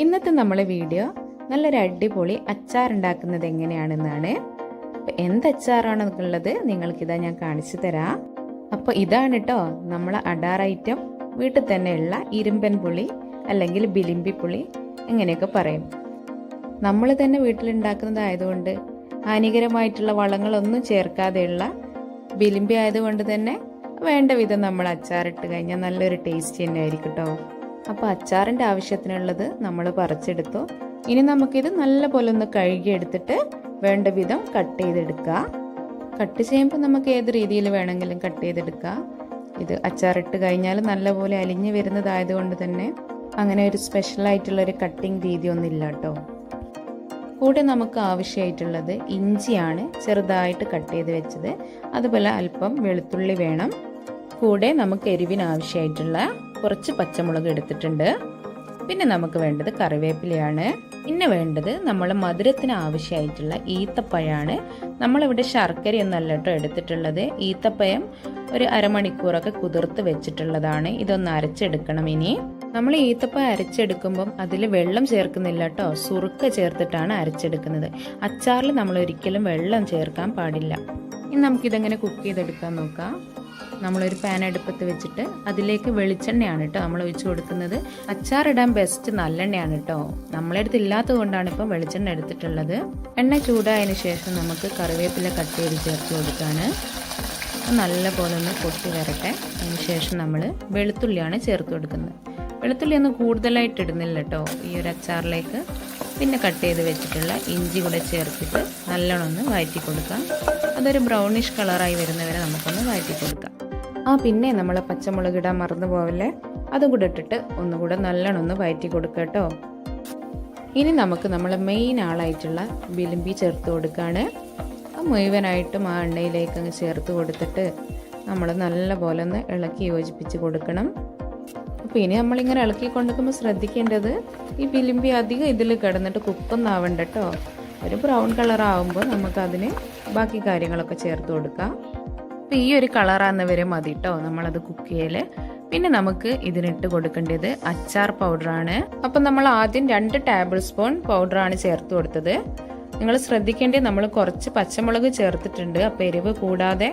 ഇന്നത്തെ നമ്മളെ വീഡിയോ നല്ലൊരു അടിപൊളി അച്ചാർ ഉണ്ടാക്കുന്നത് എങ്ങനെയാണെന്നാണ്. അപ്പൊ എന്ത് ഉള്ളത് നിങ്ങൾക്കിതാ ഞാൻ കാണിച്ചു തരാം. അപ്പോൾ ഇതാണ് കേട്ടോ നമ്മളെ അടാർ ഐറ്റം. വീട്ടിൽ തന്നെയുള്ള ഇരുമ്പൻ പുളി അല്ലെങ്കിൽ ബിലിമ്പി പുളി എങ്ങനെയൊക്കെ പറയും. നമ്മൾ തന്നെ വീട്ടിലുണ്ടാക്കുന്നതായതുകൊണ്ട് ഹാനികരമായിട്ടുള്ള വളങ്ങളൊന്നും ചേർക്കാതെയുള്ള ബിലിമ്പി ആയതുകൊണ്ട് തന്നെ വേണ്ട വിധം നമ്മൾ അച്ചാറിട്ട് കഴിഞ്ഞാൽ നല്ലൊരു ടേസ്റ്റ് തന്നെ ആയിരിക്കും കേട്ടോ അപ്പോൾ അച്ചാറിന്റെ ആവശ്യത്തിനുള്ളത് നമ്മൾ പറിച്ചെടുത്തു. ഇനി നമുക്കിത് നല്ല പോലെ ഒന്ന് കഴുകിയെടുത്തിട്ട് വേണ്ട വിധം കട്ട് ചെയ്തെടുക്കുക. കട്ട് ചെയ്യുമ്പോൾ നമുക്ക് ഏത് രീതിയിൽ വേണമെങ്കിലും കട്ട് ചെയ്തെടുക്കുക ഇത് അച്ചാറിട്ട് കഴിഞ്ഞാൽ നല്ലപോലെ അലിഞ്ഞു വരുന്നതായതുകൊണ്ട് തന്നെ അങ്ങനെ ഒരു സ്പെഷ്യൽ ആയിട്ടുള്ള ഒരു കട്ടിങ് രീതി ഒന്നും ഇല്ല കേട്ടോ. കൂടെ നമുക്ക് ആവശ്യമായിട്ടുള്ളത് ഇഞ്ചിയാണ് ചെറുതായിട്ട് കട്ട് ചെയ്ത് വെച്ചത്. അതുപോലെ അല്പം വെളുത്തുള്ളി വേണം. കൂടെ നമുക്ക് എരിവിന് ആവശ്യമായിട്ടുള്ള കുറച്ച് പച്ചമുളക് എടുത്തിട്ടുണ്ട്. പിന്നെ നമുക്ക് വേണ്ടത് കറിവേപ്പിലയാണ്. പിന്നെ വേണ്ടത് നമ്മൾ മധുരത്തിന് ആവശ്യമായിട്ടുള്ള ഈത്തപ്പഴമാണ് നമ്മളിവിടെ ശർക്കരയൊന്നല്ല കേട്ടോ എടുത്തിട്ടുള്ളത്. ഈത്തപ്പഴം ഒരു അരമണിക്കൂറൊക്കെ കുതിർത്ത് വെച്ചിട്ടുള്ളതാണ്. ഇതൊന്ന് അരച്ചെടുക്കണം ഇനി. നമ്മൾ ഈത്തപ്പഴം അരച്ചെടുക്കുമ്പം അതിൽ വെള്ളം ചേർക്കുന്നില്ല കേട്ടോ. സുറുക്ക ചേർത്തിട്ടാണ് അരച്ചെടുക്കുന്നത്. അച്ചാറിൽ നമ്മൾ ഒരിക്കലും വെള്ളം ചേർക്കാൻ പാടില്ല. ഇനി നമുക്കിതെങ്ങനെ കുക്ക് ചെയ്തെടുക്കാൻ നോക്കാം. നമ്മളൊരു പാൻ അടുപ്പത്ത് വെച്ചിട്ട് അതിലേക്ക് വെളിച്ചെണ്ണയാണ് കേട്ടോ നമ്മൾ ഒഴിച്ചു കൊടുക്കുന്നത്. അച്ചാറിടാൻ ബെസ്റ്റ് നല്ലെണ്ണയാണ് കേട്ടോ നമ്മളെടുത്ത് ഇല്ലാത്തത് കൊണ്ടാണ് ഇപ്പം വെളിച്ചെണ്ണ എടുത്തിട്ടുള്ളത്. എണ്ണ ചൂടായതിന് ശേഷം നമുക്ക് കറിവേപ്പില കട്ട് ചെയ്ത് ചേർത്ത് കൊടുക്കാണ്. നല്ല പോലെ ഒന്ന് പൊട്ടി വരട്ടെ. അതിന് ശേഷം നമ്മൾ വെളുത്തുള്ളിയാണ് ചേർത്ത് കൊടുക്കുന്നത്. വെളുത്തുള്ളി ഒന്നും കൂടുതലായിട്ട് ഇടുന്നില്ല കേട്ടോ ഈ ഒരു അച്ചാറിലേക്ക്. പിന്നെ കട്ട് ചെയ്ത് വെച്ചിട്ടുള്ള ഇഞ്ചി കൂടെ ചേർത്തിട്ട് നല്ലോണം ഒന്ന് വഴറ്റി കൊടുക്കാം. അതൊരു ബ്രൗണിഷ് കളറായി വരുന്നവരെ നമുക്കൊന്ന് വഴറ്റി കൊടുക്കാം. ആ പിന്നെ നമ്മൾ പച്ചമുളക് ഇടാൻ മറന്നു പോവല്ലേ? അതും കൂടെ ഇട്ടിട്ട് ഒന്നുകൂടെ നല്ലോണം ഒന്ന് വഴറ്റി കൊടുക്കുക കേട്ടോ. ഇനി നമുക്ക് നമ്മൾ മെയിൻ ആളായിട്ടുള്ള വിലിമ്പി ചേർത്ത് കൊടുക്കുകയാണ് മുഴുവനായിട്ടും ആ എണ്ണയിലേക്ക് അങ്ങ് ചേർത്ത് കൊടുത്തിട്ട് നമ്മൾ നല്ലപോലെ ഒന്ന് ഇളക്കി യോജിപ്പിച്ച് കൊടുക്കണം. അപ്പോൾ ഇനി നമ്മളിങ്ങനെ ഇളക്കി കൊണ്ടുവയ്ക്കുമ്പോൾ ശ്രദ്ധിക്കേണ്ടത് ഈ വിലിമ്പി അധികം ഇതിൽ കിടന്നിട്ട് കുക്കൊന്നും ആവണ്ട കേട്ടോ ഒരു ബ്രൗൺ കളർ ആവുമ്പോൾ നമുക്കതിന് ബാക്കി കാര്യങ്ങളൊക്കെ ചേർത്ത് കൊടുക്കാം. അപ്പോൾ ഈ ഒരു കളറാകുന്നവരെ മതി കേട്ടോ നമ്മളത് കുക്ക് ചെയ്യൽ പിന്നെ നമുക്ക് ഇതിനിട്ട് കൊടുക്കേണ്ടത് അച്ചാർ പൗഡറാണ്. അപ്പം നമ്മൾ ആദ്യം രണ്ട് ടേബിൾ സ്പൂൺ പൗഡറാണ് ചേർത്ത് കൊടുത്തത്. നിങ്ങൾ ശ്രദ്ധിക്കേണ്ടത് നമ്മൾ കുറച്ച് പച്ചമുളക് ചേർത്തിട്ടുണ്ട്. അപ്പം എരിവ് കൂടാതെ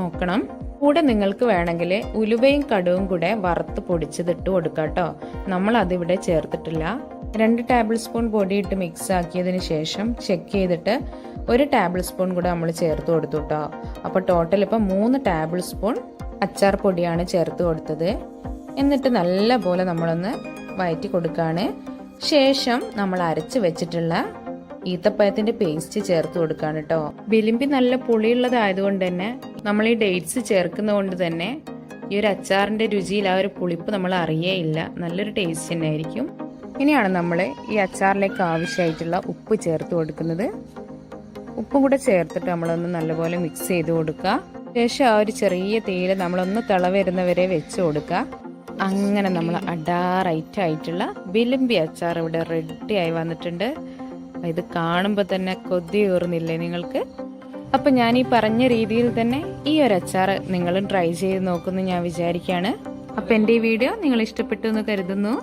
നോക്കണം. കൂടെ നിങ്ങൾക്ക് വേണമെങ്കിൽ ഉലുവയും കടുവും കൂടെ വറുത്ത് പൊടിച്ചതിട്ട് കൊടുക്കാം കേട്ടോ. നമ്മൾ അതിവിടെ ചേർത്തിട്ടില്ല. രണ്ട് ടേബിൾ സ്പൂൺ പൊടി ഇട്ട് മിക്സ് ആക്കിയതിന് ശേഷം ചെക്ക് ചെയ്തിട്ട് ഒരു ടേബിൾ സ്പൂൺ കൂടെ നമ്മൾ ചേർത്ത് കൊടുത്തു കേട്ടോ. അപ്പോൾ ടോട്ടൽ ഇപ്പം മൂന്ന് ടേബിൾ സ്പൂൺ അച്ചാർ പൊടിയാണ് ചേർത്ത് കൊടുത്തത്. എന്നിട്ട് നല്ല പോലെ നമ്മളൊന്ന് വയറ്റി കൊടുക്കുകയാണ് ശേഷം നമ്മൾ അരച്ച് വെച്ചിട്ടുള്ള ഈത്തപ്പഴത്തിന്റെ പേസ്റ്റ് ചേർത്ത് കൊടുക്കാണ് കേട്ടോ. വിലിമ്പി നല്ല പുളിയുള്ളതായതുകൊണ്ട് തന്നെ നമ്മൾ ഈ ഡേറ്റ്സ് ചേർക്കുന്നതുകൊണ്ട് തന്നെ ഈ ഒരു അച്ചാറിന്റെ രുചിയിൽ ആ ഒരു പുളിപ്പ് നമ്മൾ അറിയേയില്ല. നല്ലൊരു ടേസ്റ്റ് തന്നെ ആയിരിക്കും ഇനിയാണ് നമ്മൾ ഈ അച്ചാറിലേക്ക് ആവശ്യമായിട്ടുള്ള ഉപ്പ് ചേർത്ത് കൊടുക്കുന്നത്. ഉപ്പും കൂടെ ചേർത്തിട്ട് നമ്മളൊന്ന് നല്ലപോലെ മിക്സ് ചെയ്ത് കൊടുക്കുക. ശേഷം ആ ഒരു ചെറിയ തീയിൽ നമ്മളൊന്ന് തിള വരുന്നവരെ വെച്ച് കൊടുക്കുക. അങ്ങനെ നമ്മൾ അഡാറൈറ്റ് ആയിട്ടുള്ള വിലുമ്പി അച്ചാർ ഇവിടെ റെഡി ആയി വന്നിട്ടുണ്ട്. ഇത് കാണുമ്പോൾ തന്നെ കൊതി കൊതിയൂറുന്നില്ലേ നിങ്ങൾക്ക്? അപ്പം ഞാൻ ഈ പറഞ്ഞ രീതിയിൽ തന്നെ ഈ ഒരു അച്ചാർ നിങ്ങളും ട്രൈ ചെയ്ത് നോക്കുമെന്ന് ഞാൻ വിചാരിക്കുകയാണ്. അപ്പം എന്റെ ഈ വീഡിയോ നിങ്ങൾ ഇഷ്ടപ്പെട്ടു എന്ന് കരുതുന്നു.